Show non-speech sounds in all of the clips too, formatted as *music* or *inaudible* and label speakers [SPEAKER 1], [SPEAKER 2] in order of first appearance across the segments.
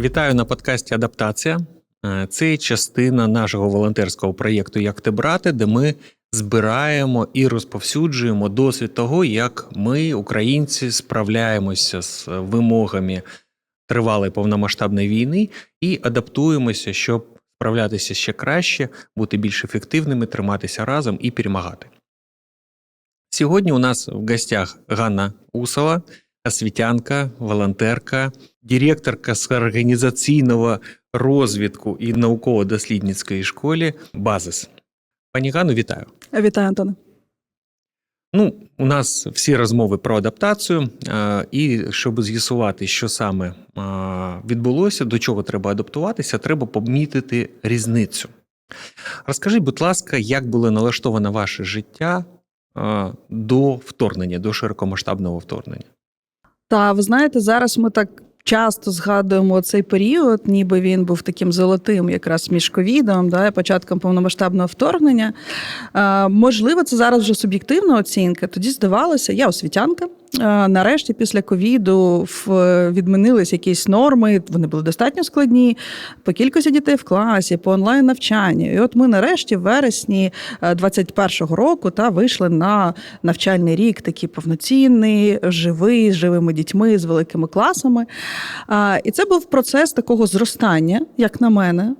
[SPEAKER 1] Вітаю на подкасті Адаптація. Е, Це частина нашого волонтерського проєкту Як ти брати, де ми збираємо і розповсюджуємо досвід того, як ми, українці, справляємося з вимогами тривалої повномасштабної війни і адаптуємося, щоб справлятися ще краще, бути більш ефективними, триматися разом і перемагати. Сьогодні у нас в гостях Ганна Усова, освітянка, волонтерка, директорка з організаційного розвитку і науково-дослідницької школи Базис. Пані Ганну, вітаю.
[SPEAKER 2] Вітаю, Антоне.
[SPEAKER 1] Ну, у нас всі розмови про адаптацію, і щоб з'ясувати, що саме відбулося, до чого треба адаптуватися, треба помітити різницю. Розкажіть, будь ласка, як було налаштоване ваше життя до вторгнення, до широкомасштабного вторгнення?
[SPEAKER 2] Та ви знаєте, зараз ми так часто згадуємо цей період, ніби він був таким золотим, якраз між ковідом, да, початком повномасштабного вторгнення. Е, можливо, це зараз вже суб'єктивна оцінка. Тоді здавалося, я освітянка. Е, Нарешті, після ковіду, відмінились якісь норми. Вони були достатньо складні по кількості дітей в класі, по онлайн навчанню. І от ми нарешті, в вересні 21-го року, та вийшли на навчальний рік, такий повноцінний, живий, з живими дітьми, з великими класами. І це був процес такого зростання, як на мене.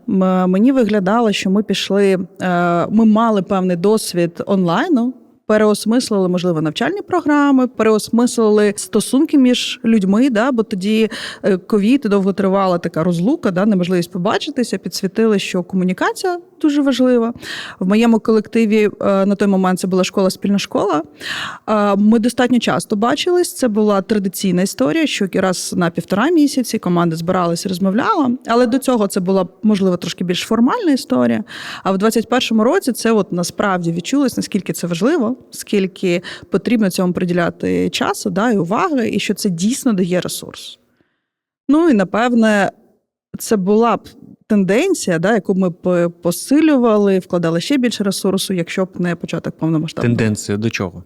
[SPEAKER 2] Мені виглядало, що ми пішли, е, ми мали певний досвід онлайну. Переосмислили, можливо, навчальні програми, переосмислили стосунки між людьми, да, бо тоді е, ковід довго тривала така розлука, да, неможливість побачитися, підсвітили, що комунікація дуже важлива. В моєму колективі е, на той момент це була школа спільна школа. Е, Ми достатньо часто бачились. Це була традиційна історія, що раз на півтора місяці команда збиралася, розмовляла. Але до цього це була можливо трошки більш формальна історія. А в 21-му році це от насправді відчулось, наскільки це важливо, скільки потрібно цьому приділяти часу да, і уваги, і що це дійсно дає ресурс. Ну і напевне, це була б тенденція, да, яку ми б посилювали, вкладали ще більше ресурсу, якщо б не початок повномасштабного.
[SPEAKER 1] Тенденція до чого?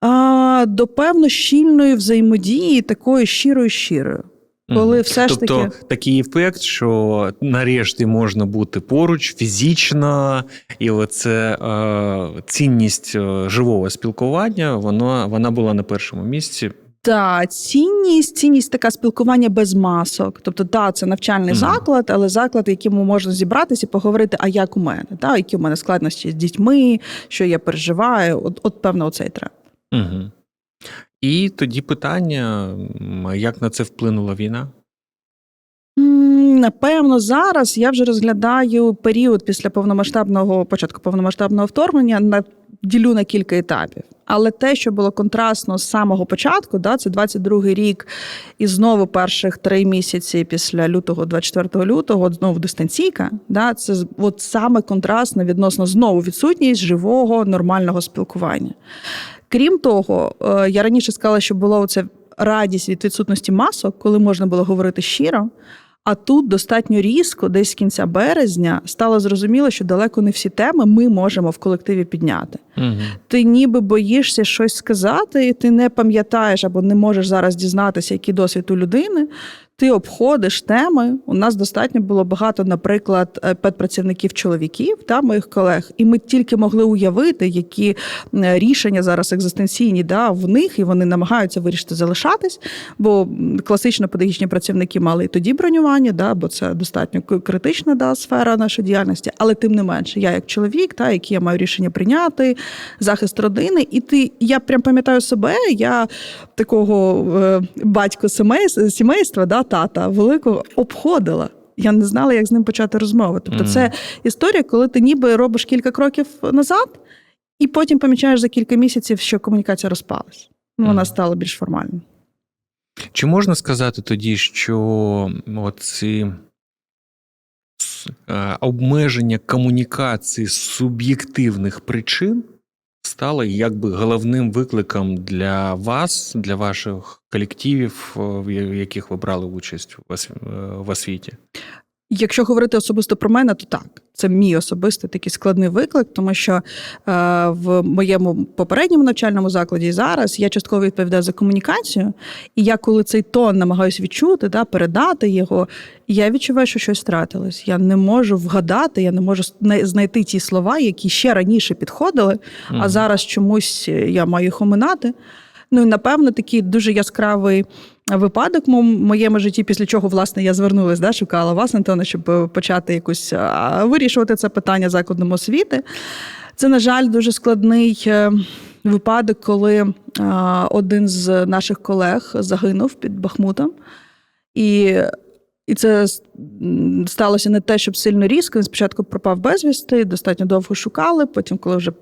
[SPEAKER 2] А, до певно щільної взаємодії, такої щирою щирою. Коли
[SPEAKER 1] Мгм.
[SPEAKER 2] все ж
[SPEAKER 1] тобто
[SPEAKER 2] таки
[SPEAKER 1] такий ефект, що нарешті можна бути поруч фізично, і оце е, цінність е, живого спілкування, воно, вона була на першому місці.
[SPEAKER 2] та цінність, цінність така спілкування без масок. Тобто, та це навчальний
[SPEAKER 1] Мгм.
[SPEAKER 2] заклад, але заклад, в якому можна зібратися і поговорити, а як у мене, та які у мене складності з дітьми, що я переживаю. От, от певно, оцей тренд.
[SPEAKER 1] Угу. І тоді питання: як на це вплинула війна?
[SPEAKER 2] Напевно, зараз я вже розглядаю період після повномасштабного початку повномасштабного вторгнення на ділю на кілька етапів. Але те, що було контрастно з самого початку, да, це 22-й рік, і знову перших три місяці після лютого, 24 лютого, знову дистанційка. Да, це от саме контрастно відносно знову відсутність живого нормального спілкування. Крім того, е, я раніше сказала, що була оця радість від відсутності масок, коли можна було говорити щиро. А тут достатньо різко, десь з кінця березня, стало зрозуміло, що далеко не всі теми ми можемо в колективі підняти.
[SPEAKER 1] Угу.
[SPEAKER 2] Ти ніби боїшся щось сказати, і ти не пам'ятаєш або не можеш зараз дізнатися, який досвід у людини. Ти обходиш теми. У нас достатньо було багато, наприклад, е, педпрацівників чоловіків та моїх колег, і ми тільки могли уявити, які рішення зараз екзистенційні да, в них, і вони намагаються вирішити залишатись. Бо класично педагогічні працівники мали і тоді бронювання, да, бо це достатньо критична да, сфера нашої діяльності. Але тим не менше, я як чоловік, та, який я маю рішення прийняти, захист родини, і ти я прям пам'ятаю себе, я такого е, батько сімей- сімейства, да, тата великого обходила. Я не знала, як з ним почати розмову. Тобто,
[SPEAKER 1] Мгм.
[SPEAKER 2] це історія, коли ти ніби робиш кілька кроків назад, і потім помічаєш за кілька місяців, що комунікація розпалась. Ну, Вона
[SPEAKER 1] Мгм.
[SPEAKER 2] стала більш формальною.
[SPEAKER 1] Чи можна сказати тоді, що ці обмеження комунікації з суб'єктивних причин стало якби головним викликом для вас, для ваших колективів, в яких ви брали участь в освіті?
[SPEAKER 2] Якщо говорити особисто про мене, то так. Це мій особистий такий складний виклик, тому що е, в моєму попередньому навчальному закладі і зараз я частково відповідаю за комунікацію, і я, коли цей тон намагаюся відчути, да, передати його, я відчуваю, що щось втратилось. Я не можу вгадати, я не можу знайти ті слова, які ще раніше підходили, а зараз чомусь я маю їх оминати. Ну і напевно такий дуже яскравий випадок в моєму- житті, після чого власне я звернулася, да, шукала вас, Антона, щоб е, почати якусь вирішувати це питання закладом освіти. Це, на жаль, дуже складний е, випадок, коли один з наших колег загинув під Бахмутом. І, і це сталося не те, щоб сильно різко. Він спочатку пропав безвісти, достатньо довго шукали. Потім, коли вже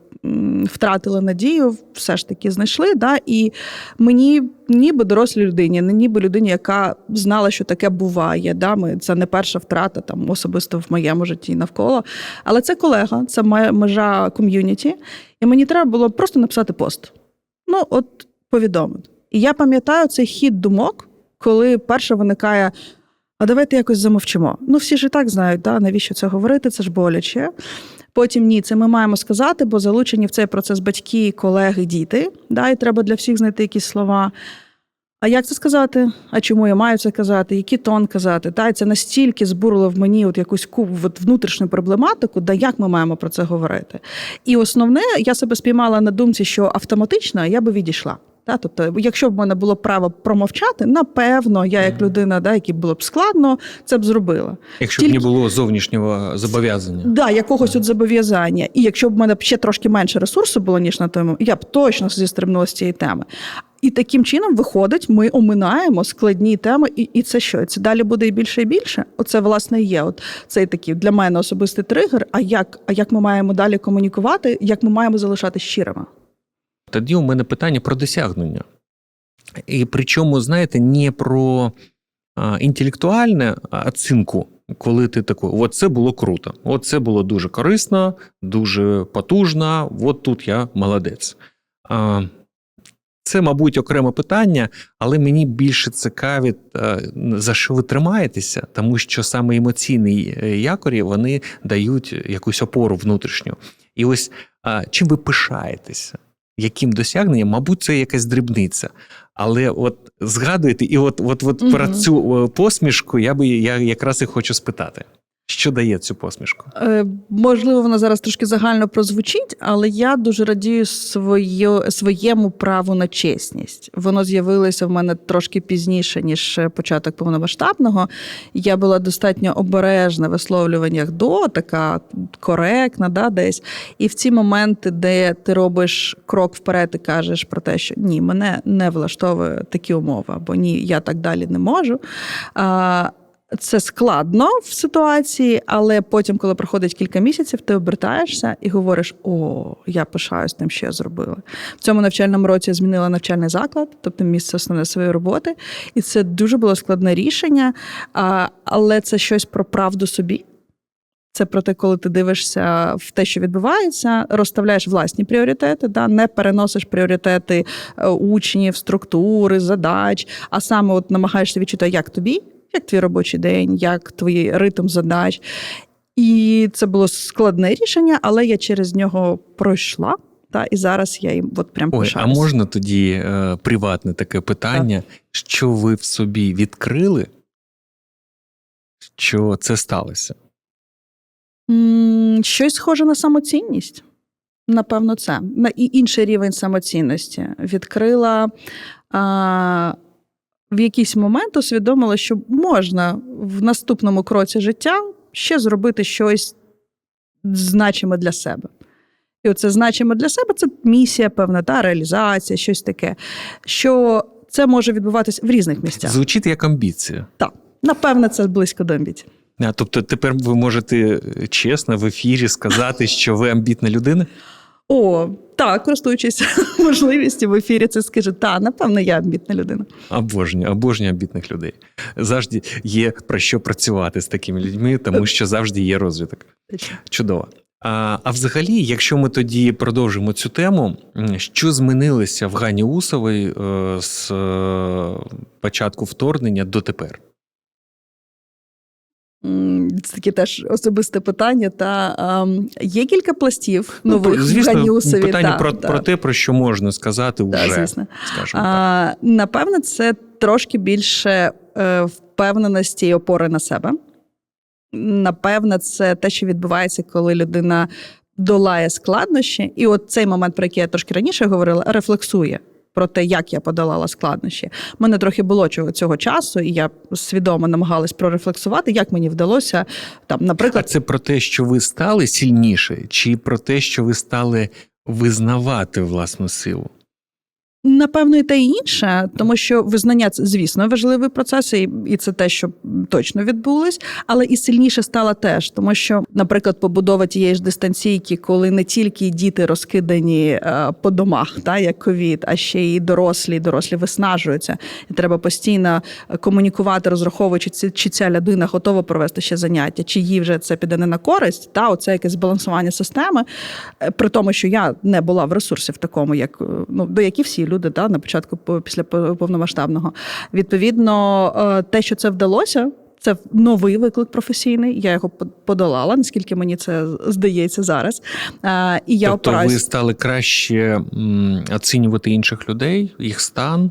[SPEAKER 2] втратили надію, все ж таки знайшли. Да? І мені, ніби дорослій людині, не ніби людині, яка знала, що таке буває. Да? Ми, це не перша втрата там, особисто в моєму житті навколо. Але це колега, це моя межа ком'юніті. І мені треба було просто написати пост. Ну, от повідомити. І я пам'ятаю цей хід думок, коли перше виникає. А давайте якось замовчимо. Ну, всі ж і так знають, да? навіщо це говорити, це ж боляче. Потім ні, це ми маємо сказати, бо залучені в цей процес батьки, колеги, діти. Да? І треба для всіх знайти якісь слова. А як це сказати? А чому я маю це казати? Який тон казати? Та і це настільки збурило в мені от якусь ку- от внутрішню проблематику, да як ми маємо про це говорити? І основне, я себе спіймала на думці, що автоматично я би відійшла. Та, тобто, якщо б в мене було право промовчати, напевно, я як людина, да, якій було б складно, це б зробила.
[SPEAKER 1] Якщо б
[SPEAKER 2] Тільки-
[SPEAKER 1] не було зовнішнього зобов'язання.
[SPEAKER 2] Да, якогось от зобов'язання. І якщо б в мене ще трошки менше ресурсу було, ніж на момент, я б точно зістрибнула з цієї теми. І таким чином виходить, ми оминаємо складні теми, і, і це що? Це далі буде і більше і більше. Оце власне є. От цей такий для мене особистий тригер. А як, а як ми маємо далі комунікувати, як ми маємо залишати щирими?
[SPEAKER 1] Тоді у мене питання про досягнення. І причому, знаєте, не про а, інтелектуальну оцінку, коли ти такий, от це було круто, от це було дуже корисно, дуже потужно, от тут я молодець. Це, мабуть, окреме питання, але мені більше цікавить, е, за що ви тримаєтеся, тому що саме емоційні е, якорі вони дають якусь опору внутрішню. І ось чим ви пишаєтеся? Яким досягненням, мабуть, це якась дрібниця. Але от згадуєте, і от, от, от
[SPEAKER 2] угу.
[SPEAKER 1] про цю е, посмішку я би я якраз і хочу спитати. Що дає цю посмішку?
[SPEAKER 2] Е, можливо, вона зараз трошки загально прозвучить, але я дуже радію свою, своєму праву на чесність. Воно з'явилося в мене трошки пізніше, ніж початок повномасштабного. Я була достатньо обережна в висловлюваннях до, така коректна, да, десь. І в ці моменти, де ти робиш крок вперед і кажеш про те, що ні, мене не влаштовує такі умови, або ні, я так далі не можу. А, це складно в ситуації, але потім, коли проходить кілька місяців, ти обертаєшся і говориш: о, я пишаюсь тим, що я зробила. В цьому навчальному році я змінила навчальний заклад, тобто місце основне своєї роботи. І це дуже було складне рішення, але це щось про правду собі. Це про те, коли ти дивишся в те, що відбувається, розставляєш власні пріоритети, да, не переносиш пріоритети е, учнів, структури, задач, а саме от намагаєшся відчути, як тобі, як твій робочий день, як твій ритм задач. І це було складне рішення, але я через нього пройшла. Та, і зараз я їм от прям
[SPEAKER 1] Ой, а можна тоді е, приватне таке питання, що ви в собі відкрили, що це сталося?
[SPEAKER 2] Щось схоже на самоцінність. Напевно, це. На і інший рівень самоцінності. Відкрила а, в якийсь момент усвідомила, що можна в наступному кроці життя ще зробити щось значиме для себе. І оце значиме для себе це місія, певна, та реалізація, щось таке. Що це може відбуватись в різних місцях.
[SPEAKER 1] Звучить як амбіція.
[SPEAKER 2] Так, напевне, це близько до амбіцій.
[SPEAKER 1] А, тобто тепер ви можете е, чесно в ефірі сказати, що ви амбітна людина?
[SPEAKER 2] О, так, користуючись *laughs* можливістю в ефірі, це скаже, та, напевно, я амбітна людина.
[SPEAKER 1] Обожнюю, обожнюю амбітних людей. Завжди є про що працювати з такими людьми, тому що завжди є розвиток. Чудово. А, а взагалі, якщо ми тоді продовжимо цю тему, що змінилося в Гані Усової е, з е, початку вторгнення до тепер?
[SPEAKER 2] Це таке теж особисте питання. Та ем, є кілька пластів
[SPEAKER 1] Ну,
[SPEAKER 2] нових в
[SPEAKER 1] звісно,
[SPEAKER 2] Ганіусові.
[SPEAKER 1] питання
[SPEAKER 2] та,
[SPEAKER 1] про,
[SPEAKER 2] та,
[SPEAKER 1] про те, про що можна сказати
[SPEAKER 2] та,
[SPEAKER 1] вже,
[SPEAKER 2] звісно.
[SPEAKER 1] скажімо так.
[SPEAKER 2] А, напевно, це трошки більше е, впевненості і опори на себе. Напевно, це те, що відбувається, коли людина долає складнощі. І от цей момент, про який я трошки раніше говорила, рефлексує. Про те, як я подолала складнощі. Мене трохи було чого цього часу, і я свідомо намагалась прорефлексувати, як мені вдалося там,
[SPEAKER 1] А
[SPEAKER 2] наприклад,
[SPEAKER 1] це про те, що ви стали сильніше, чи про те, що ви стали визнавати власну силу?
[SPEAKER 2] Напевно, і те і інше, тому що визнання це, звісно, важливий процес, і, і це те, що точно відбулось, але і сильніше стало теж, тому що, наприклад, побудова тієї ж дистанційки, коли не тільки діти розкидані е, по домах, та як ковід, а ще й дорослі, дорослі виснажуються, і треба постійно комунікувати, розраховуючи, чи, ця людина готова провести ще заняття, чи їй вже це піде не на користь, та оце якесь збалансування системи. Е, При тому, що я не була в ресурсі в такому, як е, ну до як і всі люди, да, на початку по- після по- повномасштабного. Відповідно, е, те, що це вдалося. Це новий виклик професійний. Я його по- подолала, наскільки мені це здається зараз. Е, І я
[SPEAKER 1] тобто
[SPEAKER 2] опираюсь
[SPEAKER 1] ви стали краще оцінювати інших людей, їх стан.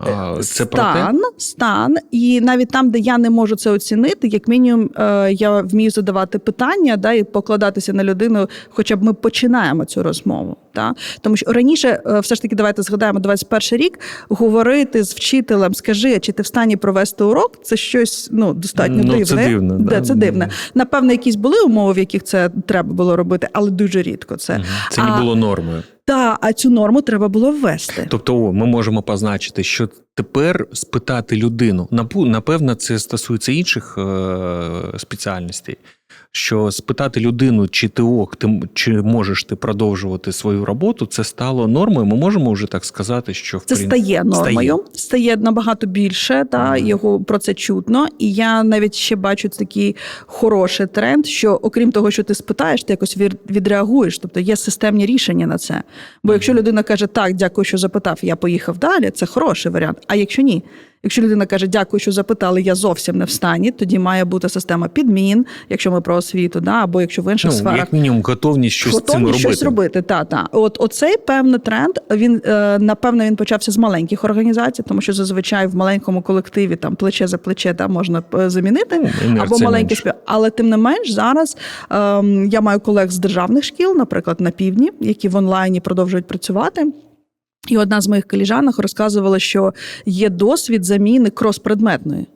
[SPEAKER 1] А, Це про те?
[SPEAKER 2] стан, стан, і навіть там, де я не можу це оцінити, як мінімум, е, я вмію задавати питання, да, і покладатися на людину, хоча б ми починаємо цю розмову. Да? Тому що раніше, е, все ж таки, давайте згадаємо 21 рік, говорити з вчителем, скажи, чи ти в стані провести урок, це щось ну, достатньо
[SPEAKER 1] Ну,
[SPEAKER 2] дивне.
[SPEAKER 1] це дивно,
[SPEAKER 2] Да,
[SPEAKER 1] да.
[SPEAKER 2] це дивне. Напевно, якісь були умови, в яких це треба було робити, але дуже рідко це.
[SPEAKER 1] Це не було нормою.
[SPEAKER 2] Та, а цю норму треба було ввести.
[SPEAKER 1] Тобто, о, ми можемо позначити, що тепер спитати людину, напевно, це стосується інших е- спеціальностей. Що спитати людину, чи ти ок, ти чи можеш ти продовжувати свою роботу, це стало нормою. Ми можемо вже так сказати, що в
[SPEAKER 2] Це стає нормою, стає, набагато більше, та
[SPEAKER 1] Мгм.
[SPEAKER 2] його про це чутно. І я навіть ще бачу такий хороший тренд, що окрім того, що ти спитаєш, ти якось від- відреагуєш. Тобто є системні рішення на це. Бо якщо людина каже так, дякую, що запитав, я поїхав далі, це хороший варіант. А якщо ні, якщо людина каже дякую, що запитали, я зовсім не в стані, тоді має бути система підмін, якщо ми про освіту, да, або якщо в інших
[SPEAKER 1] Ну,
[SPEAKER 2] сферах
[SPEAKER 1] як мінімум, готовність щось з цим
[SPEAKER 2] готові
[SPEAKER 1] робити.
[SPEAKER 2] щось робити. Та, та. От оцей певний тренд. Він е, напевно він почався з маленьких організацій, тому що зазвичай в маленькому колективі там плече за плече там можна е, замінити.
[SPEAKER 1] Ну,
[SPEAKER 2] Або маленькі спів. Але тим не менш, зараз ем, я маю колег з державних шкіл, наприклад, на півдні, які в онлайні продовжують працювати. І одна з моїх коліжанок розказувала, що є досвід заміни крос-предметної.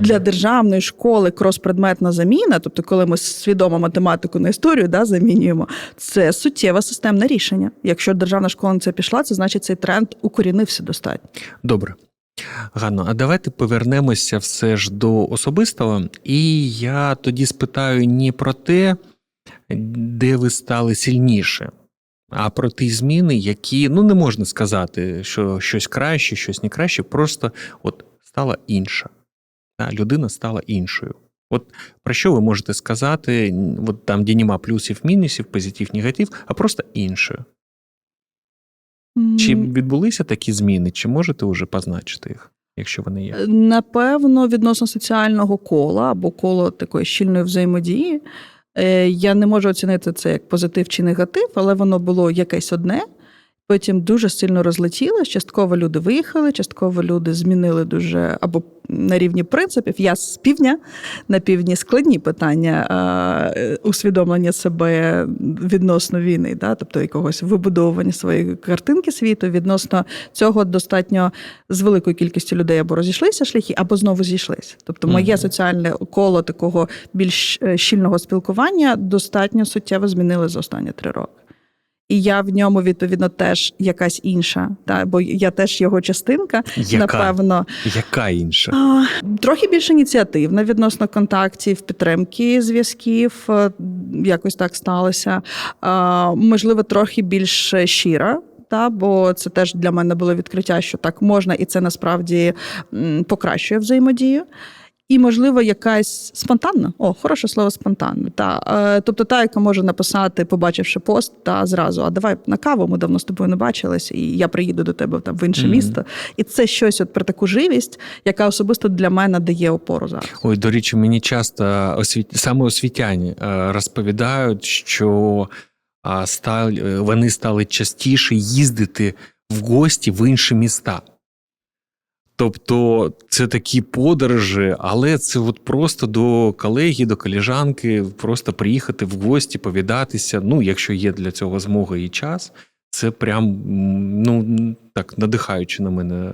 [SPEAKER 2] Для державної школи крос-предметна заміна, тобто, коли ми свідомо математику на історію да, замінюємо, це суттєве системне рішення. Якщо державна школа на це пішла, це значить цей тренд укорінився достатньо.
[SPEAKER 1] Добре. Ганно, а давайте повернемося все ж до особистого. І я тоді спитаю не про те, де ви стали сильніше, а про ті зміни, які ну не можна сказати, що щось краще, щось не краще, просто от стала інша. Та, людина стала іншою. От про що ви можете сказати, от там, де нема плюсів, мінусів, позитив, негатив, а просто іншою. Чи відбулися такі зміни, чи можете вже позначити їх, якщо вони є?
[SPEAKER 2] Напевно, відносно соціального кола або коло такої щільної взаємодії. Е, Я не можу оцінити це як позитив чи негатив, але воно було якесь одне. Потім дуже сильно розлетілось. Частково люди виїхали, частково люди змінили дуже або на рівні принципів. Я з півдня на півдні складні питання е, усвідомлення себе відносно війни, да? тобто якогось вибудовування своєї картинки світу. Відносно цього достатньо з великою кількістю людей або розійшлися шляхи, або знову зійшлися. Тобто, моє
[SPEAKER 1] Мгм.
[SPEAKER 2] соціальне коло такого більш е, щільного спілкування достатньо суттєво змінили за останні три роки. І я в ньому відповідно теж якась інша, та бо я теж його частинка.
[SPEAKER 1] Яка?
[SPEAKER 2] Напевно,
[SPEAKER 1] Яка інша?
[SPEAKER 2] а, трохи більш ініціативна відносно контактів, підтримки зв'язків. е, Якось так сталося. А, Можливо, трохи більш щира. Та, бо це теж для мене було відкриття, що так можна, і це насправді покращує взаємодію. І, можливо, якась спонтанна. О, хороше слово спонтанна. Та, е, тобто та, яка може написати, побачивши пост, та зразу, а давай на каву, ми давно з тобою не бачились, і я приїду до тебе там в інше
[SPEAKER 1] Мгм.
[SPEAKER 2] місто. І це щось от про таку живість, яка особисто для мене дає опору зараз.
[SPEAKER 1] Ой, до речі, мені часто освіт... саме освітяні е, розповідають, що стали, е, вони стали частіше їздити в гості в інші міста. Тобто це такі подорожі, але це от просто до колеги, до коліжанки, просто приїхати в гості, повідатися. Ну, якщо є для цього змога і час, це прям ну так надихаюче на мене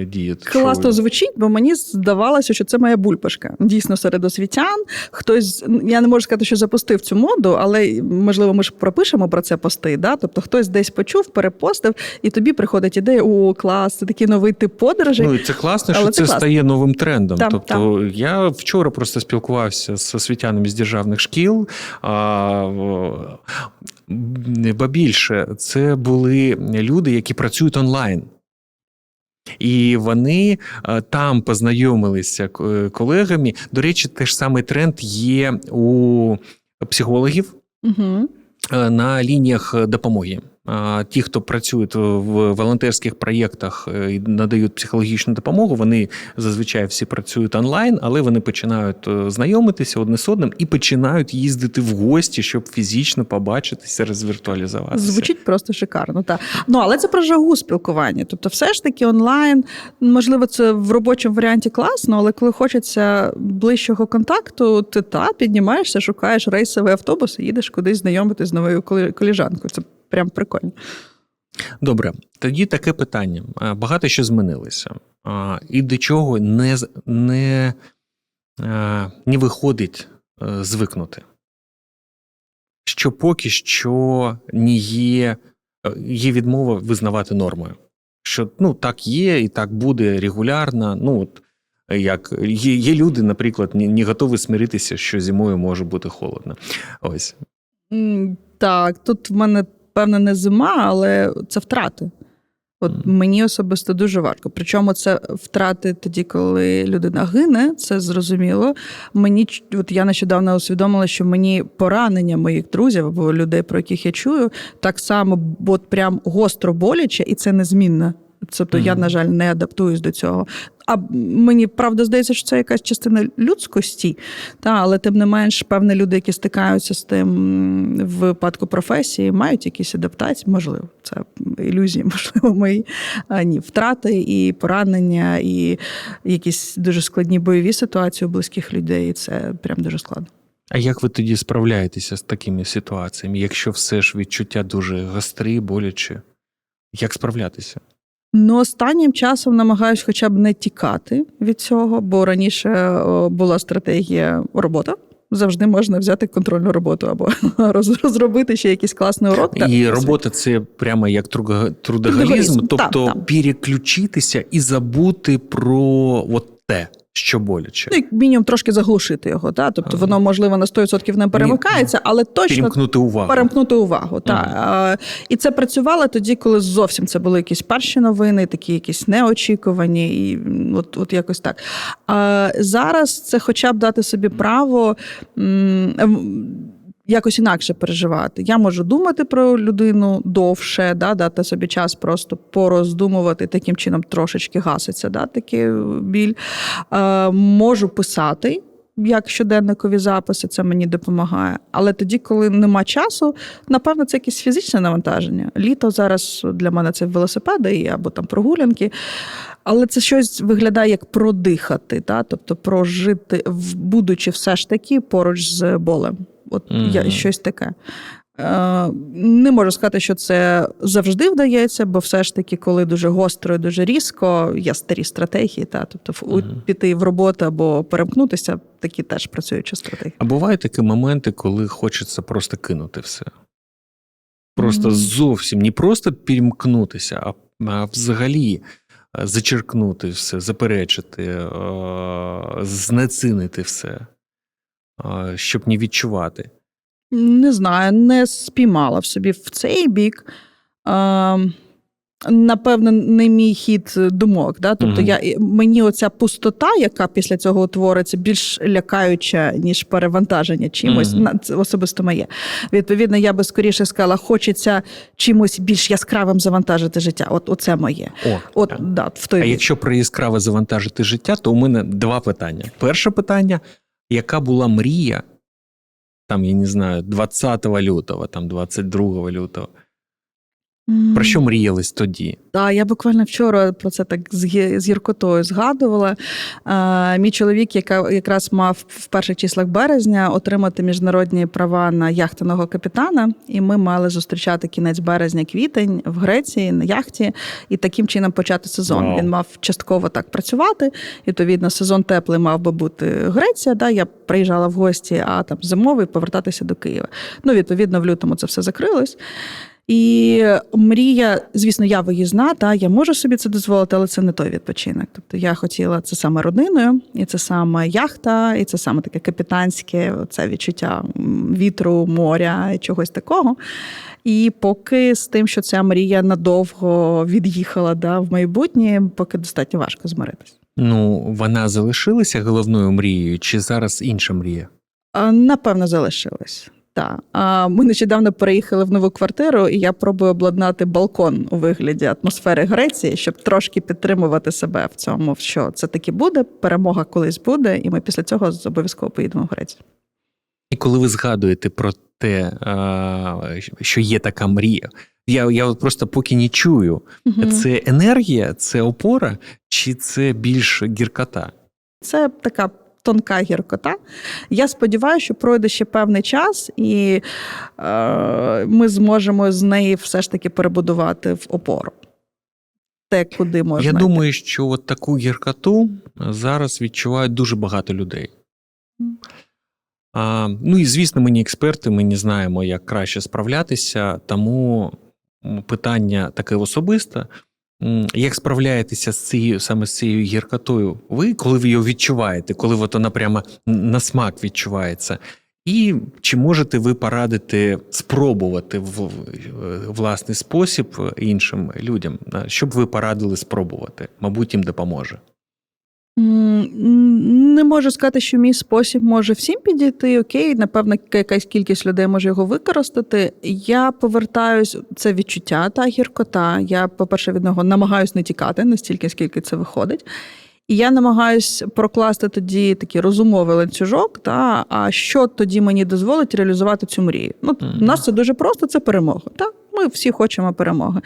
[SPEAKER 1] е, діє.
[SPEAKER 2] Класно
[SPEAKER 1] Що-
[SPEAKER 2] звучить, бо мені здавалося, що це моя бульбашка. Дійсно, серед освітян. Хтось, я не можу сказати, що запустив цю моду, але можливо, ми ж пропишемо про це пости. Да? Тобто хтось десь почув, перепостив, і тобі приходить ідея: о, клас, це такий новий тип подорожей.
[SPEAKER 1] Ну і це класно,
[SPEAKER 2] Але
[SPEAKER 1] що
[SPEAKER 2] це
[SPEAKER 1] це,
[SPEAKER 2] класно.
[SPEAKER 1] стає новим трендом.
[SPEAKER 2] Так,
[SPEAKER 1] тобто я вчора просто спілкувався з освітянами з державних шкіл. А, ба більше, це були люди, які працюють онлайн. І вони е, там познайомилися е, колегами. До речі, теж самий тренд є у психологів
[SPEAKER 2] Угу.
[SPEAKER 1] на лініях допомоги. Ті, хто працюють в волонтерських проєктах е, і надають психологічну допомогу, вони зазвичай всі працюють онлайн, але вони починають е, знайомитися одне з одним і починають їздити в гості, щоб фізично побачитися, розвіртуалізуватися.
[SPEAKER 2] Звучить просто шикарно. Та. Ну, але це про жагу спілкування. Тобто, все ж таки онлайн, можливо, це в робочому варіанті класно, але коли хочеться ближчого контакту, ти та піднімаєшся, шукаєш рейсовий автобус і їдеш кудись знайомитись з новою колі- коліжанкою. Це прям прикольно.
[SPEAKER 1] Добре, тоді таке питання. Багато що змінилося. І до чого не, не, не виходить е, звикнути. Що поки що не є, е, є відмова визнавати нормою. Що ну, так є і так буде регулярно. Ну, от, як є, є люди, наприклад, не, не готові смиритися, що зимою може бути холодно. Ось.
[SPEAKER 2] Так, тут в мене певно не зима, але це втрати. От мені особисто дуже важко. Причому це втрати тоді, коли людина гине, це зрозуміло. Мені от я нещодавно усвідомила, що мені поранення моїх друзів або людей, про яких я чую, так само от прям гостро боляче, і це незмінно. Тобто я, на жаль, не адаптуюсь до цього. А мені правда здається, що це якась частина людськості, та, але тим не менш, певні люди, які стикаються з тим в випадку професії, мають якісь адаптації, можливо, це ілюзії, *laughs* можливо, мої а, ні, втрати і поранення, і якісь дуже складні бойові ситуації у близьких людей. Це прям дуже складно.
[SPEAKER 1] А як ви тоді справляєтеся з такими ситуаціями, якщо все ж відчуття дуже гострі, боляче? Як справлятися?
[SPEAKER 2] Ну, останнім часом намагаюсь хоча б не тікати від цього, бо раніше була стратегія робота. Завжди можна взяти контрольну роботу або *laughs* роз- розробити ще якийсь класний урок.
[SPEAKER 1] І робота це прямо як Трудоголізм, тобто
[SPEAKER 2] та, та.
[SPEAKER 1] переключитися і забути про от те, що боляче.
[SPEAKER 2] Ну, як мінімум трошки заглушити його. Та? Тобто
[SPEAKER 1] Ага.
[SPEAKER 2] воно, можливо, на 100% не перемикається, але точно
[SPEAKER 1] Перемкнути увагу.
[SPEAKER 2] перемкнути увагу. Та. А, І це працювало тоді, коли зовсім це були якісь перші новини, такі якісь неочікувані, і от, от якось так. А зараз це хоча б дати собі право. м, Якось інакше переживати. Я можу думати про людину довше, да, дати собі час просто пороздумувати, таким чином трошечки гаситься да, такий біль. Е, можу писати як щоденникові записи, це мені допомагає. Але тоді, коли нема часу, напевно, це якесь фізичне навантаження. Літо зараз для мене це велосипеди або там прогулянки. Але це щось виглядає як продихати, та? тобто прожити, будучи все ж таки поруч з болем. От я,
[SPEAKER 1] Мгм.
[SPEAKER 2] щось таке. Е, не можу сказати, що це завжди вдається, бо все ж таки, коли дуже гостро і дуже різко, є старі стратегії, та, тобто
[SPEAKER 1] Мгм.
[SPEAKER 2] піти в роботу або перемкнутися, такі теж працюючі стратегії.
[SPEAKER 1] А бувають такі моменти, коли хочеться просто кинути все. Просто
[SPEAKER 2] Мгм.
[SPEAKER 1] зовсім не просто перемкнутися, а, а взагалі е, зачеркнути все, заперечити, е, знецінити все, щоб не відчувати.
[SPEAKER 2] Не знаю, не спіймала в собі в цей бік. Е, напевно, не мій хід думок. Да? Тобто
[SPEAKER 1] Мгм.
[SPEAKER 2] я, мені оця пустота, яка після цього утвориться, більш лякаюча, ніж перевантаження чимось. На- Це особисто моє. Відповідно, я би скоріше сказала, хочеться чимось більш яскравим завантажити життя. От оце моє.
[SPEAKER 1] О,
[SPEAKER 2] От
[SPEAKER 1] так.
[SPEAKER 2] да, в той
[SPEAKER 1] А
[SPEAKER 2] бік.
[SPEAKER 1] якщо про яскраве завантажити життя, то у мене два питання. Перше питання: яка була мрія, там, я не знаю, 20 лютого, там 22 лютого. Про що мріялись тоді?
[SPEAKER 2] Так, я буквально вчора про це так з з гіркотою згадувала. Мій чоловік, яка якраз мав в перших числах березня отримати міжнародні права на яхтаного капітана, і ми мали зустрічати кінець березня, квітень в Греції на яхті, і таким чином почати сезон.
[SPEAKER 1] Вау.
[SPEAKER 2] Він мав частково так працювати. Відповідно, сезон теплий мав би бути Греція. Да, я приїжджала в гості, а там зимовий повертатися до Києва. Ну, відповідно, в лютому це все закрилось. І мрія, звісно, я виїзна, та я можу собі це дозволити, але це не той відпочинок. Тобто я хотіла це саме родиною, і це саме яхта, і це саме таке капітанське це відчуття вітру, моря і чогось такого. І поки з тим, що ця мрія надовго від'їхала да, в майбутнє, поки достатньо важко змиритися.
[SPEAKER 1] Ну, вона залишилася головною мрією, чи зараз інша мрія?
[SPEAKER 2] Напевно, залишилось. Так. Ми нещодавно переїхали в нову квартиру, і я пробую обладнати балкон у вигляді атмосфери Греції, щоб трошки підтримувати себе в цьому, що це таки буде, перемога колись буде, і ми після цього обов'язково поїдемо в Грецію.
[SPEAKER 1] І коли ви згадуєте про те, що є така мрія, я, я просто поки не чую,
[SPEAKER 2] Мгм.
[SPEAKER 1] це енергія, це опора, чи це більш гіркота?
[SPEAKER 2] Це така тонка гіркота. Я сподіваюся, що пройде ще певний час, і е, ми зможемо з неї все ж таки перебудувати в опору. Те, куди можна.
[SPEAKER 1] Я
[SPEAKER 2] йти.
[SPEAKER 1] думаю, що от таку гіркоту зараз відчувають дуже багато людей. А, ну і звісно, ми не експерти, ми не знаємо, як краще справлятися, тому питання таке особисте. Як справляєтеся з цією саме з цією гіркотою? Ви, коли ви її відчуваєте, коли от вона прямо на смак відчувається? І чи можете ви порадити спробувати в власний спосіб іншим людям? Що б ви порадили спробувати? Мабуть, їм допоможе.
[SPEAKER 2] Не можу сказати, що мій спосіб може всім підійти. Окей, напевно, якась кількість людей може його використати. Я повертаюсь, це відчуття та гіркота. Я, по-перше, від нього намагаюсь не тікати настільки, скільки це виходить. І я намагаюсь прокласти тоді такий розумовий ланцюжок, та, а що тоді мені дозволить реалізувати цю мрію. Ну,
[SPEAKER 1] Мгм.
[SPEAKER 2] У нас це дуже просто, це перемога. Та? Ми всі хочемо перемоги.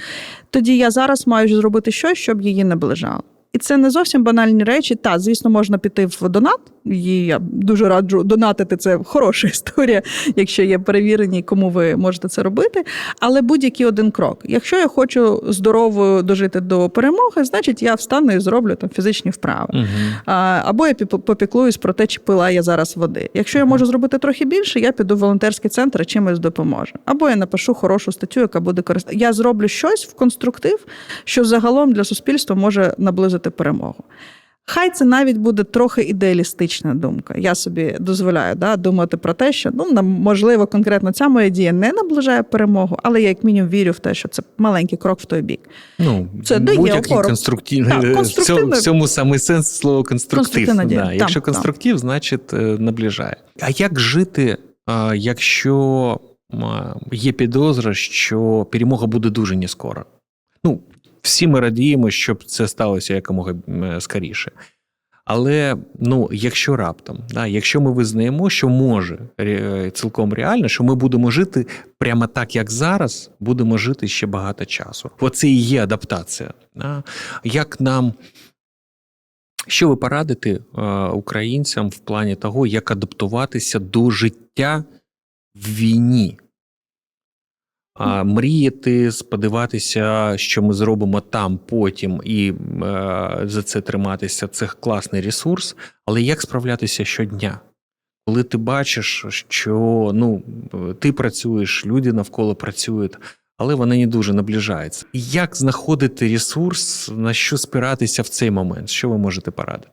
[SPEAKER 2] Тоді я зараз маю зробити щось, щоб її наближало. І це не зовсім банальні речі. Та, звісно, можна піти в донат. І я дуже раджу донатити. Це хороша *laughs* історія, якщо є перевірені, кому ви можете це робити. Але будь-який один крок. Якщо я хочу здорово дожити до перемоги, значить я встану і зроблю там фізичні вправи.
[SPEAKER 1] Угу.
[SPEAKER 2] Або я попіклуюсь про те, чи пила я зараз води. Якщо я можу зробити трохи більше, я піду в волонтерський центр і чимось допоможу. Або я напишу хорошу статтю, яка буде користати. Я зроблю щось в конструктив, що загалом для суспільства може наблизити перемогу. Хай це навіть буде трохи ідеалістична думка. Я собі дозволяю да, думати про те, що ну можливо конкретно ця моя дія не наближає перемогу, але я як мінімум вірю в те, що це маленький крок в той бік.
[SPEAKER 1] Ну,
[SPEAKER 2] Це
[SPEAKER 1] будь-який *laughs* конструктивний в цьому, в цьому саме сенс слова конструктив. Да.
[SPEAKER 2] Так,
[SPEAKER 1] Якщо конструктив, значить е, наближає. А як жити, якщо є підозра, що перемога буде дуже не скоро? Ну, всі ми радіємо, щоб це сталося якомога скоріше. Але ну, якщо раптом, да, якщо ми визнаємо, що може цілком реально, що ми будемо жити прямо так, як зараз, будемо жити ще багато часу. Оце і є адаптація. Да? Як нам, що ви порадите е, українцям в плані того, як адаптуватися до життя в війні? Мріяти, сподіватися, що ми зробимо там потім, і е, за це триматися це класний ресурс. Але як справлятися щодня? Коли ти бачиш, що ну, ти працюєш, люди навколо працюють, але вони не дуже наближаються. Як знаходити ресурс, на що спиратися в цей момент? Що ви можете порадити?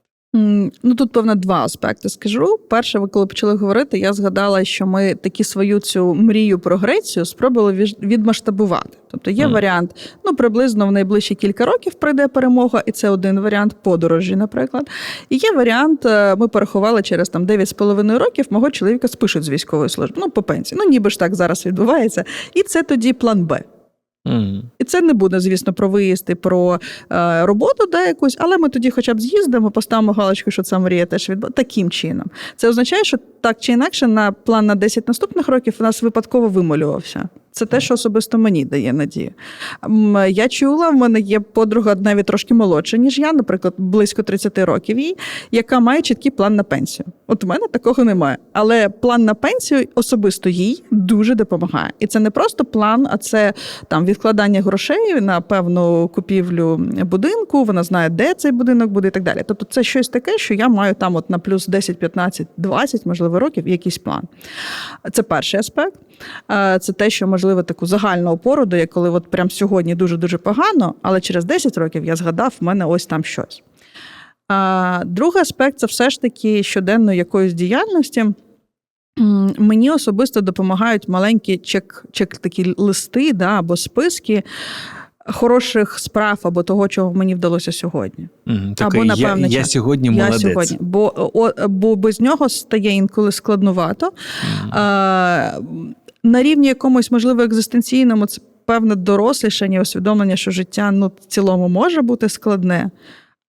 [SPEAKER 2] Ну тут певно два аспекти скажу. Перше, ви коли почали говорити, я згадала, що ми такі свою цю мрію про Грецію спробували відмасштабувати. Тобто є
[SPEAKER 1] Мгм.
[SPEAKER 2] варіант, ну приблизно в найближчі кілька років прийде перемога, і це один варіант подорожі, наприклад. І є варіант, е, ми порахували через там 9,5 років, мого чоловіка спишуть з військової служби, ну по пенсії. Ну ніби ж так зараз відбувається. І це тоді план Б.
[SPEAKER 1] Мгм.
[SPEAKER 2] І це не буде, звісно, про виїзд і про е, роботу да, якусь, але ми тоді хоча б з'їздимо, поставимо галочку, що ця мрія теж відбу... таким чином. Це означає, що так чи інакше на план на 10 наступних років у нас випадково вималювався. Це те, що особисто мені дає надію. Я чула, в мене є подруга навіть трошки молодша, ніж я, наприклад, близько 30 років їй, яка має чіткий план на пенсію. От у мене такого немає. Але план на пенсію особисто їй дуже допомагає. І це не просто план, а це там відкладання грошей на певну купівлю будинку. Вона знає, де цей будинок буде, і так далі. Тобто, це щось таке, що я маю там, от на плюс 10, 15, 20, можливо, років якийсь план. Це перший аспект. Е, Це те, що можливо таку загальну опору дає, коли от прям сьогодні дуже дуже погано, але через 10 років я згадав, в мене ось там щось. А другий аспект це все ж таки щоденної якоїсь діяльності. Мені особисто допомагають маленькі чек, чек такі листи да, або списки хороших справ або того, чого мені вдалося сьогодні.
[SPEAKER 1] Мгм.
[SPEAKER 2] Або
[SPEAKER 1] Такий,
[SPEAKER 2] на
[SPEAKER 1] я, я сьогодні
[SPEAKER 2] Я
[SPEAKER 1] молодець.
[SPEAKER 2] сьогодні, бо, о, бо без нього стає інколи складнувато.
[SPEAKER 1] Мгм.
[SPEAKER 2] А, на рівні якомусь, можливо, екзистенційному, це певне дорослішання, усвідомлення, що життя ну, в цілому може бути складне.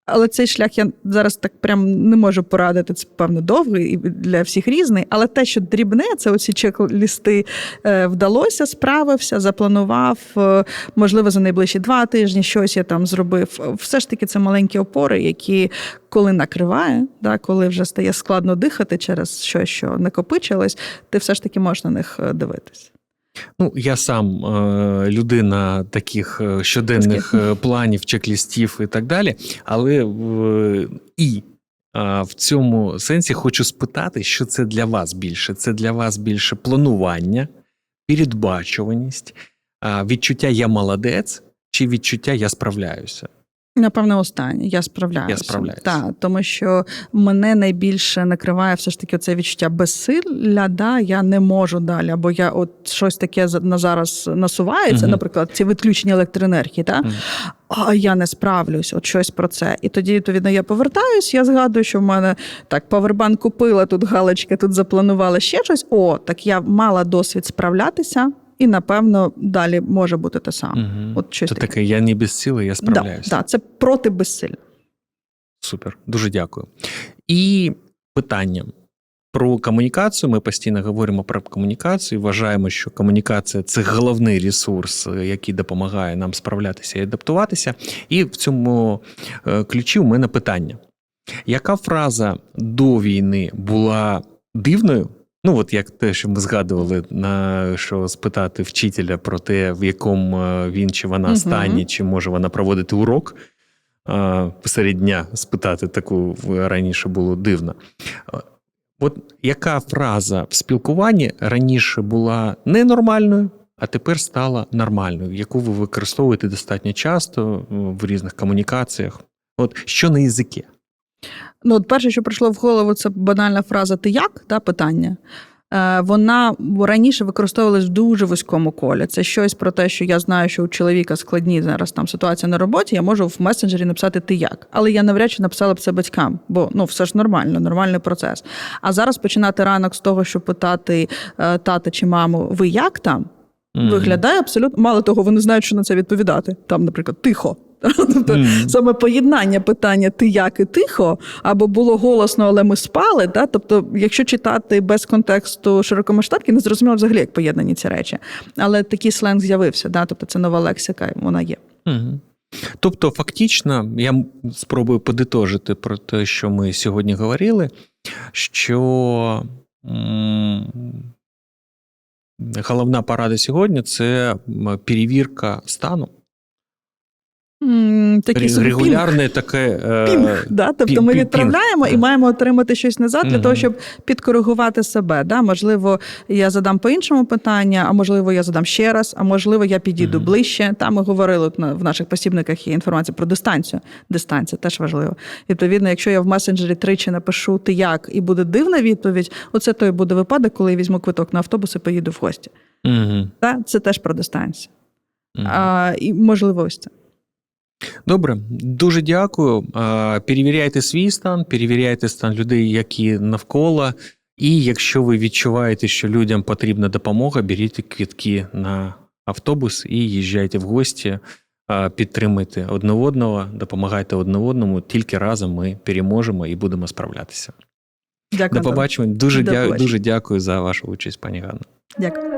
[SPEAKER 2] Але цей шлях я зараз так прям не можу порадити. Це певно довгий і для всіх різний. Але те, що дрібне, це оці чек-лісти е, вдалося, справився, запланував. е, Можливо, за найближчі два тижні щось я там зробив. Все ж таки, це маленькі опори, які коли накриває, да, коли вже стає складно дихати через щось, що накопичилось, ти все ж таки можеш на них е, дивитись.
[SPEAKER 1] Ну, я сам е, людина таких е, щоденних е, планів, чек-лістів і так далі. Але і в цьому сенсі хочу спитати, що це для вас більше? Це для вас більше планування, передбачуваність, відчуття я молодець чи відчуття я справляюся?
[SPEAKER 2] Напевно, останнє. Я справляюся.
[SPEAKER 1] Я справляюся.
[SPEAKER 2] Так, тому що мене найбільше накриває все ж таки це відчуття безсилля. Да, я не можу далі, або я от щось таке на зараз насувається,
[SPEAKER 1] Мгм.
[SPEAKER 2] наприклад, ці відключення електроенергії, та?
[SPEAKER 1] Мгм.
[SPEAKER 2] а я не справлюсь, от щось про це. І тоді, відповідно, я повертаюсь, я згадую, що в мене так павербанк купила, тут галочка, тут запланувала ще щось. О, так я мала досвід справлятися, і напевно далі може бути те саме.
[SPEAKER 1] Мгм.
[SPEAKER 2] От щось
[SPEAKER 1] Це
[SPEAKER 2] таке.
[SPEAKER 1] я не без сили, я
[SPEAKER 2] Да,
[SPEAKER 1] справляюся.
[SPEAKER 2] да, це проти безсилля.
[SPEAKER 1] Супер, дуже дякую. І питання про комунікацію. Ми постійно говоримо про комунікацію. Вважаємо, що комунікація це головний ресурс, який допомагає нам справлятися і адаптуватися. І в цьому е, ключі у мене питання: яка фраза до війни була дивною? Ну, от як те, що ми згадували, на що спитати вчителя про те, в якому е, він чи вона стані, чи може вона проводити урок посеред дня спитати таку раніше було дивно. От яка фраза в спілкуванні раніше була ненормальною, а тепер стала нормальною, яку ви використовуєте достатньо часто в різних комунікаціях? От що на язикі?
[SPEAKER 2] Ну, от перше, що прийшло в голову, це банальна фраза Ти як? Да, питання. Е, Вона раніше використовувалась в дуже вузькому колі. Це щось про те, що я знаю, що у чоловіка складні зараз там ситуація на роботі. Я можу в месенджері написати ти як, але я навряд чи написала б це батькам, бо ну все ж нормально, нормальний процес. А зараз починати ранок з того, щоб питати е, тата чи маму, ви як там? Виглядає абсолютно мало того, вони знають, що на це відповідати. Там, наприклад, тихо. *laughs* Тобто
[SPEAKER 1] Мгм.
[SPEAKER 2] саме поєднання питання ти як і тихо, або було голосно, але ми спали. Да? Тобто, якщо читати без контексту широкомасштабки, не зрозуміло взагалі, як поєднані ці речі. Але такий сленг з'явився, да? тобто це нова лексика, вона є.
[SPEAKER 1] Мгм. Тобто, фактично, я спробую подитожити про те, що ми сьогодні говорили, що головна порада сьогодні це перевірка стану.
[SPEAKER 2] М, Такий собі пінг.
[SPEAKER 1] Регулярне таке. е,
[SPEAKER 2] Пінг, да? Тобто
[SPEAKER 1] пін-
[SPEAKER 2] ми відправляємо
[SPEAKER 1] пінг.
[SPEAKER 2] і маємо отримати щось назад для того, щоб підкоригувати себе. Да? Можливо, я задам по-іншому питання, а можливо, я задам ще раз, а можливо, я підійду
[SPEAKER 1] Мгм.
[SPEAKER 2] ближче. Там ми говорили в наших посібниках є інформація про дистанцію. Дистанція теж важливо. Відповідно, якщо я в месенджері тричі напишу ти як і буде дивна відповідь, оце той буде випадок, коли я візьму квиток на автобус і поїду в гості. Да? Це теж про дистанцію. А, і можливо, ось це.
[SPEAKER 1] Добре, дуже дякую. Перевіряйте свій стан, перевіряйте стан людей, які навколо. І якщо ви відчуваєте, що людям потрібна допомога, беріть квітки на автобус і їжджайте в гості, підтримуйте одне одного, допомагайте одне одному. Тільки разом ми переможемо і будемо справлятися.
[SPEAKER 2] Дякую.
[SPEAKER 1] До побачення. Дуже,
[SPEAKER 2] До
[SPEAKER 1] дя... дуже дякую за вашу участь, пані Ганна.
[SPEAKER 2] Дякую.